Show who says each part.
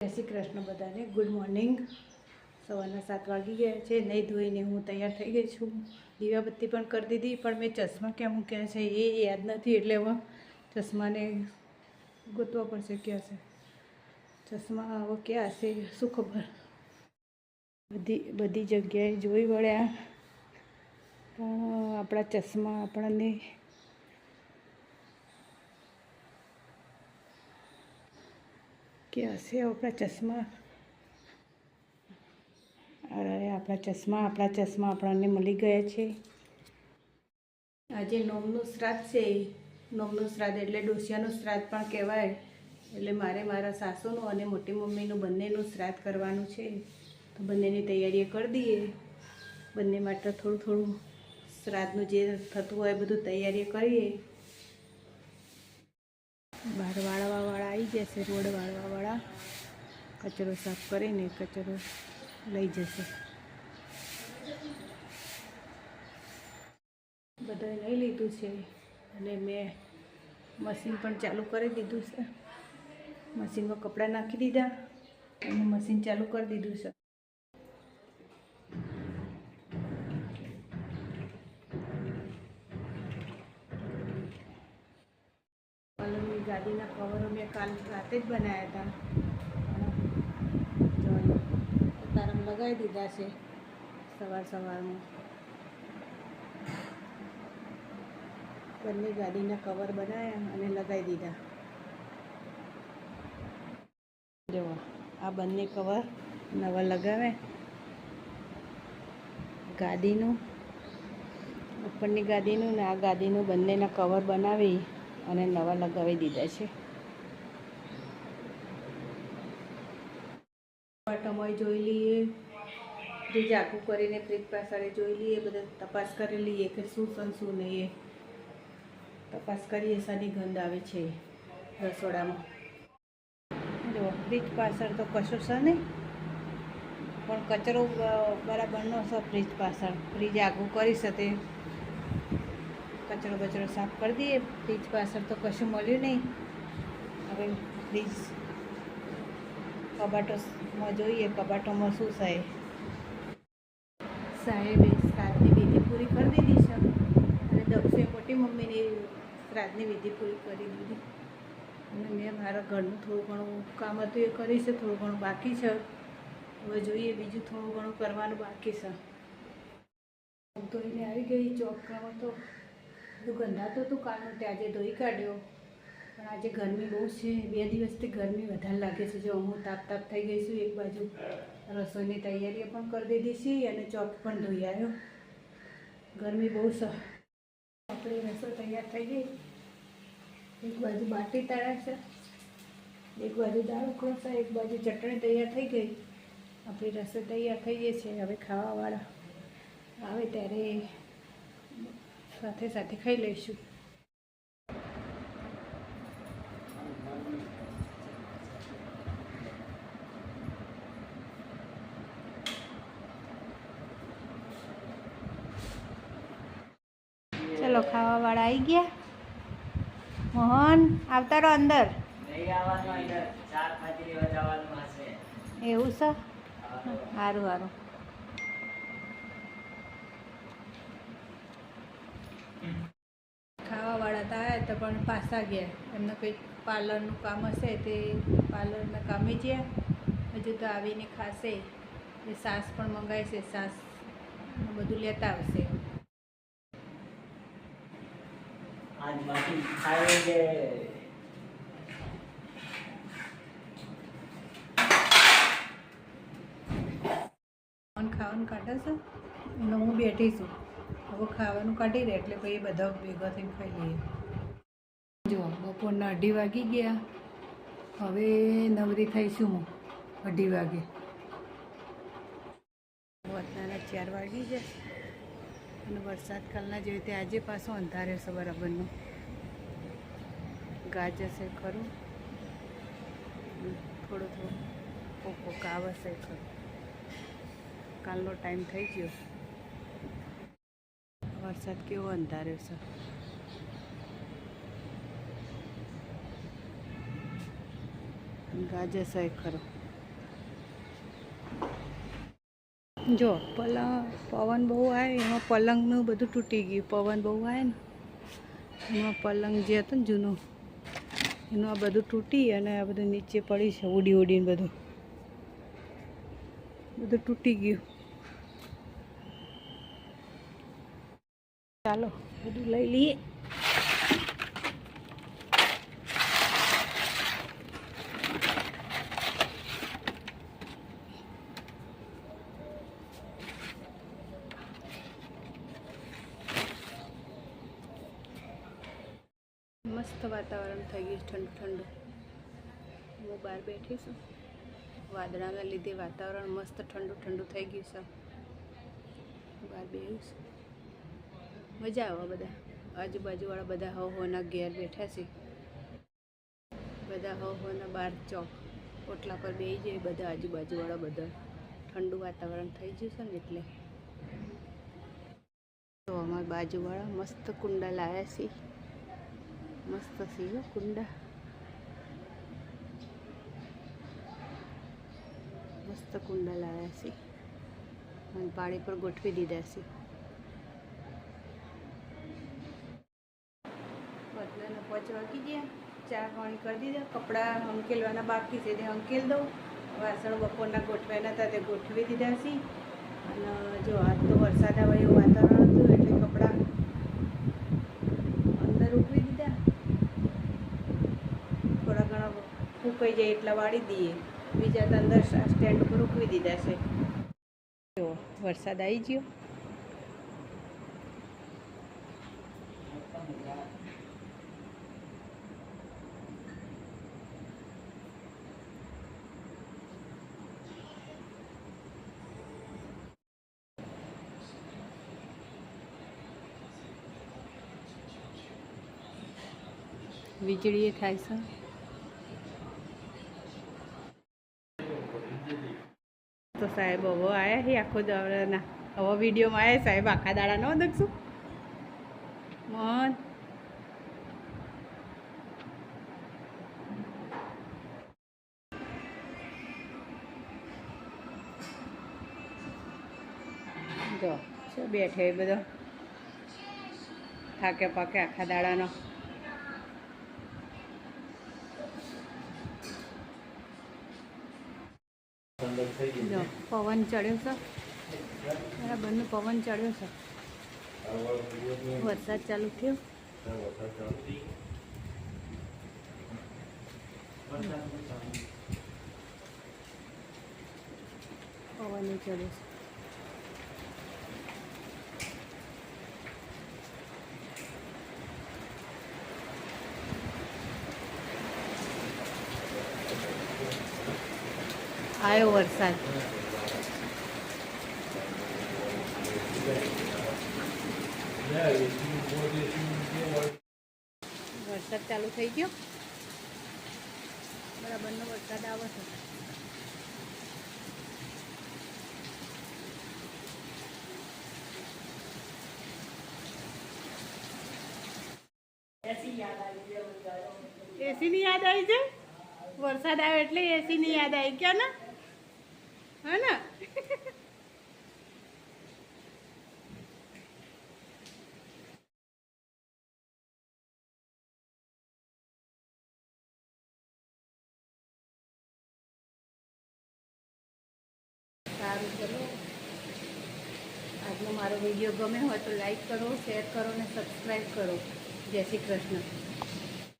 Speaker 1: જય શ્રી કૃષ્ણ બધાને. Good morning સવારના સાત વાગી ગયા છે. નહીં ધોઈને હું તૈયાર થઈ ગઈ છું. દીવાબત્તી પણ કરી દીધી, પણ મેં ચશ્મા ક્યાં મૂક્યા છે એ યાદ નથી. એટલે હવે ચશ્માને ગોતવા પડશે ક્યાં છે. ચશ્મા હવે ક્યાં હશે શું ખબર? બધી બધી જગ્યાએ જોઈ વળ્યા. પણ આપણા ચશ્મા આપણને ક્યાં હશે આપણા ચશ્મા? અરે આપણા ચશ્મા આપણા ચશ્મા આપણને મળી ગયા છે. આજે નોમનું શ્રાદ્ધ છે. નોમનું શ્રાદ્ધ એટલે ડોસિયાનું શ્રાદ્ધ પણ કહેવાય. એટલે મારે મારા સાસુનું અને મોટી મમ્મીનું બંનેનું શ્રાદ્ધ કરવાનું છે. તો બંનેની તૈયારીઓ કરી દઈએ. બંને માટે થોડું થોડું શ્રાદ્ધનું જે થતું હોય બધું તૈયારીઓ કરીએ. બહાર વાળવાવાળા આવી જશે રોડ વાળવાવાળા કચરો સાફ કરીને કચરો લઈ જશે. બધાએ લઈ લીધું છે અને મેં મશીન પણ ચાલુ કરી દીધું છે. મશીનમાં કપડાં નાખી દીધા અને મશીન ચાલુ કરી દીધું છે. ગાદીના કવરો મેં કાલ રાતે જ બનાવ્યા હતા. તારા લગાવી દીધા છે સવાર સવારમાં. બંને ગાડીના કવર બનાવ્યા અને લગાવી દીધા. જો, આ બંને કવર નવા લગાવે ગાડીનું, ઉપરની ગાદીનું ને આ ગાડીનું બંનેના કવર બનાવી. અને નવા લગાવી દીધા છે. ટમોય જોઈ લઈએ. જે આખું કરીને ફ્રિજ પાછળ જોઈ લઈએ. બધા તપાસ કરી લઈએ કે શું સન શું નહીં તપાસ કરીએ શાની ગંધ આવે છે રસોડામાં. જો ફ્રિજ પાછળ તો કશું છે નહીં. પણ કચરો બરાબર બરાબરનો છે ફ્રીજ પાછળ. ફ્રીજ આગું કરી શકે. કચરો બચરો સાફ કરી દઈએ. ફ્રીજ પાછળ તો કશું મળ્યું નહીં. હવે ફ્રીજ કબાટોમાં જોઈએ, કબાટોમાં શું સાહેબ સાહેબે શ્રાદ્ધની વિધિ પૂરી કરી દીધી છે. અને દક્ષે મોટી મમ્મીની શ્રાદ્ધની વિધિ પૂરી કરી દીધી. અને મેં મારા ઘરનું થોડું ઘણું કામ હતું એ કરી છે, થોડું ઘણું બાકી છે. હવે જોઈએ બીજું થોડું ઘણું કરવાનું બાકી છે. ધોઈને આવી ગઈ ચોકમાં તો બધું ગંધાતું હતું કાલનું તે આજે ધોઈ કાઢ્યો. પણ આજે ગરમી બહુ છે. બે દિવસથી ગરમી વધારે લાગે છે. જો હું તાપ તાપ થઈ ગઈ છું એક બાજુ. રસોઈની તૈયારીઓ પણ કરી દીધી છે અને ચોક પણ ધોઈ આવ્યો. ગરમી બહુ સ આપણી રસોઈ તૈયાર થઈ ગઈ. એક બાજુ બાટી તળાય છે. એક બાજુ દાળ ઉકળો એક બાજુ ચટણી તૈયાર થઈ ગઈ. આપણી રસોઈ તૈયાર થઈ ગઈ છે. હવે ખાવાવાળા આવે ત્યારે સાથે સાથે ખાઈ લઈશું. ચલો ખાવાવાળા આવી ગયા. મોહન આવતા રહો અંદર. એવું છે? સારું સારું તો પણ પાસા ગયા. એમને કંઈક પાર્લરનું કામ હશે તે પાર્લરના કામે ગયા. હજુ તો આવીને ખાશે. એ સાસ પણ મંગાવશે છે સાસ બધું લેતા આવશે. ખાવાનું કાઢે છે? હું બેઠી છું. હવે ખાવાનું કાઢી દે એટલે પછી બધા ભેગા થઈને ખાઈ લઈએ. જો, બપોરના અઢી વાગી ગયા. હવે નવરી થઈશું હું, અઢી વાગે. વતનાના ચાર વાગી જશે અને વરસાદ કાલના જેવી રીતે આજે પાછો અંધાર્યો છે બરાબરનો. ગાજશે ખરું. થોડું થોડું પોકો કાવશે ખરું. કાલનો ટાઈમ થઈ ગયો. વરસાદ કેવો અંધાર્યો છે ગાજર સહી ખરો જો, પલંગ, પવન બહુ આવે, એમાં પલંગનું બધું તૂટી ગયું. પવન બહુ આવે ને, એમાં પલંગ જે હતો ને જૂનું, એનું આ બધું તૂટી અને આ બધું નીચે પડી છે, ઉડી ઉડીને બધું. બધું તૂટી ગયું. ચાલો, બધું લઈ લઈએ. મસ્ત વાતાવરણ થઈ ગયું ઠંડુ ઠંડુ. હું બહાર બેઠી છું. વાદળાના લીધે વાતાવરણ મસ્ત ઠંડુ ઠંડુ થઈ ગયું છે. બહાર બેહું છું. મજા આવે બધા. આજુબાજુવાળા બધા હો હોના ઘેર બેઠા છે. બધા હો હોના બહાર ચોક ઓટલા પર બેસી જાય, બધા આજુબાજુવાળા બધા. ઠંડુ વાતાવરણ થઈ ગયું છે ને એટલે. તો અમારા બાજુવાળા મસ્ત કુંડા લાવ્યા છે. મસ્ત છે કુંડા મસ્ત કુંડા લાવ્યા છે અને પાણી પર ગોઠવી દીધા છે બદલાને પાંચ વાગી ગયા ચા પાણી કરી દીધા કપડાં હંકેલવાના બાકી છે તે હંકેલ દઉં વાસણ બપોરના ગોઠવ્યા હતા તે ગોઠવી દીધા છે અને જો આજ તો વરસાદ આવે એવું વાતાવરણ હતું એટલે કપડાં અંદર ઉકળી દીધા થોડા ઘણા ફૂંકાઈ જાય એટલા વાળી દઈએ. બીજા તો અંદર સ્ટેન્ડ ઉપર ઉકવી દીધા છે. જો, વરસાદ આવી ગયો. વીજળી થાય છે. તો સાહેબ હવે આયા છે આખો દાડાના હવે વિડીયોમાં આવ્યા સાહેબ આખા દાડા ન દખશું મન જો શું બેઠે એ બધો થાકે પાકે આખા દાડાનો જો પવન ચડ્યો છે. બરાબરનો પવન ચડ્યો છે. વરસાદ ચાલુ થયો. પવન ચડ્યો છે. આવ્યો વરસાદ. વરસાદ ચાલુ થઈ ગયો. બરાબરનો વરસાદ આવે છે. એસી ની યાદ આવી છે? વરસાદ આવ્યો એટલે એસી ની યાદ આવી ગયા ને? હે ને સારું, ચલો. આજનો મારો વીડિયો ગમે હોય તો લાઈક કરો, શેર કરો અને સબસ્ક્રાઈબ કરો. જય શ્રી કૃષ્ણ.